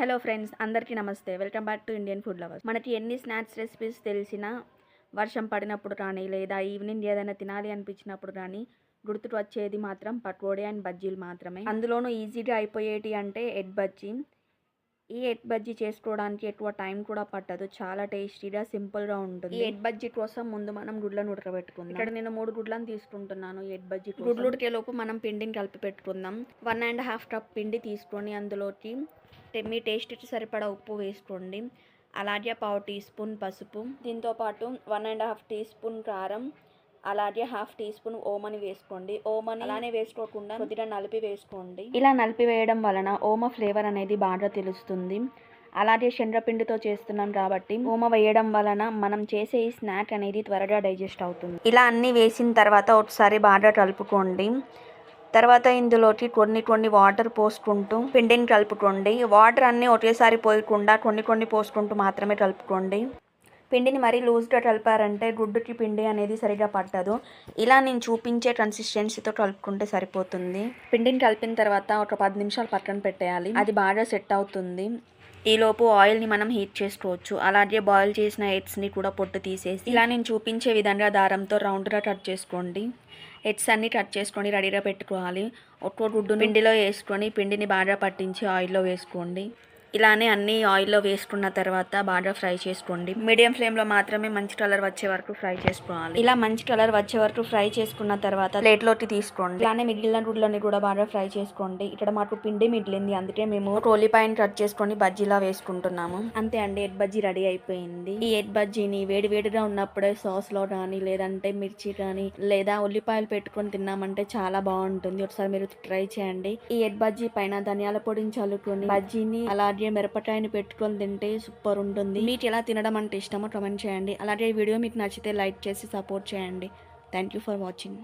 Hello friends అందరికీ నమస్తే. Welcome back to Indian food lovers. మనకి ఎన్ని స్నాక్స్ రెసిపీస్ తెలిసినా వర్షం పడినప్పుడు కానీ లేదా ఈవినింగ్ ఏదైనా తినాలి అనిపించినప్పుడు కానీ గుర్తుకు వచ్చేది మాత్రం పకోడీ అండ్ బజ్జీలు మాత్రమే. అందులోనూ ఈజీగా అయిపోయేటి అంటే ఎగ్ బజ్జీ. ఈ ఎగ్ బజ్జీ చేసుకోవడానికి ఎక్కువ టైం కూడా పట్టదు. చాలా టేస్టీగా సింపుల్గా ఉంటుంది. ఈ ఎగ్ బజ్జీ కోసం ముందు మనం గుడ్లను ఉడకబెట్టుకుందాం. ఇక్కడ నేను మూడు గుడ్లను తీసుకుంటున్నాను ఎగ్ బజ్జీ గుడ్లు ఉడికే లోపు మనం పిండిని కలిపి పెట్టుకుందాం. వన్ అండ్ హాఫ్ కప్ పిండి తీసుకొని అందులోకి మీ టేస్ట్కి సరిపడా ఉప్పు వేసుకోండి. అలాగే పావు టీ స్పూన్ పసుపు. దీంతో పాటు one and half teaspoon కారం. అలాగే హాఫ్ టీ స్పూన్ ఓమని వేసుకోండి. ఓమని అలానే వేసుకోకుండా కొద్దిగా నలిపి వేసుకోండి. ఇలా నలిపి వేయడం వలన ఓమ ఫ్లేవర్ అనేది బాగా తెలుస్తుంది. అలాగే శనగపిండితో చేస్తున్నాం కాబట్టి ఓమ వేయడం వలన మనం చేసే ఈ స్నాక్ అనేది త్వరగా డైజెస్ట్ అవుతుంది. ఇలా అన్నీ వేసిన తర్వాత ఒకసారి బాగా కలుపుకోండి. తర్వాత ఇందులోకి కొన్ని కొన్ని వాటర్ పోసుకుంటూ పిండిని కలుపుకోండి. వాటర్ అన్నీ ఒకేసారి పోయకుండా కొన్ని కొన్ని పోసుకుంటూ మాత్రమే కలుపుకోండి. పిండిని మరీ లూజ్గా కలిపారంటే గుడ్డుకి పిండి అనేది సరిగా పట్టదు. ఇలా నేను చూపించే కన్సిస్టెన్సీతో కలుపుకుంటే సరిపోతుంది. పిండిని కలిపిన తర్వాత ఒక పది నిమిషాలు పక్కన పెట్టేయాలి. అది బాగా సెట్ అవుతుంది. ఈలోపు ఆయిల్ని మనం హీట్ చేసుకోవచ్చు. అలాగే బాయిల్ చేసిన ఎగ్స్ని కూడా పొట్టు తీసేసి ఇలా నేను చూపించే విధంగా దారంతో రౌండ్గా కట్ చేసుకోండి. ఎగ్స్ అన్ని కట్ చేసుకొని రెడీగా పెట్టుకోవాలి. ఒక్కో గుడ్డు పిండిలో వేసుకొని పిండిని బాగా పట్టించి ఆయిల్లో వేసుకోండి. ఇలానే అన్ని ఆయిల్లో వేసుకున్న తర్వాత బాగా ఫ్రై చేసుకోండి. మీడియం ఫ్లేమ్లో మాత్రమే మంచి కలర్ వచ్చే వరకు ఫ్రై చేసుకోవాలి. ఇలా మంచి కలర్ వచ్చే వరకు ఫ్రై చేసుకున్న తర్వాత ప్లేట్లోకి తీసుకోండి. ఇలానే మిగిలిన గుడ్లని కూడా బాగా ఫ్రై చేసుకోండి. ఇక్కడ మాకు పిండి మిగిలింది. అందుకే మేము ఒక ఉల్లిపాయని కట్ చేసుకొని బజ్జీలా వేసుకుంటున్నాము. అంతే అండి ఎగ్ బజ్జీ రెడీ అయిపోయింది. ఈ ఎగ్ బజ్జీని వేడివేడిగా ఉన్నప్పుడే సాస్లో కానీ లేదంటే మిర్చి కానీ లేదా ఉల్లిపాయలు పెట్టుకొని తిన్నామంటే చాలా బాగుంటుంది. ఒకసారి మీరు ట్రై చేయండి. ఈ ఎగ్ బజ్జీ పైన ధనియాల పొడిని చల్లుకొని బజ్జీని అలాగే మిరపకాయని పెట్టుకొని తింటే సూపర్ ఉంటుంది. మీకు ఎలా తినడం అంటే ఇష్టమో కమెంట్ చేయండి. అలాగే ఈ వీడియో మీకు నచ్చితే లైక్ చేసి సపోర్ట్ చేయండి. Thank you for watching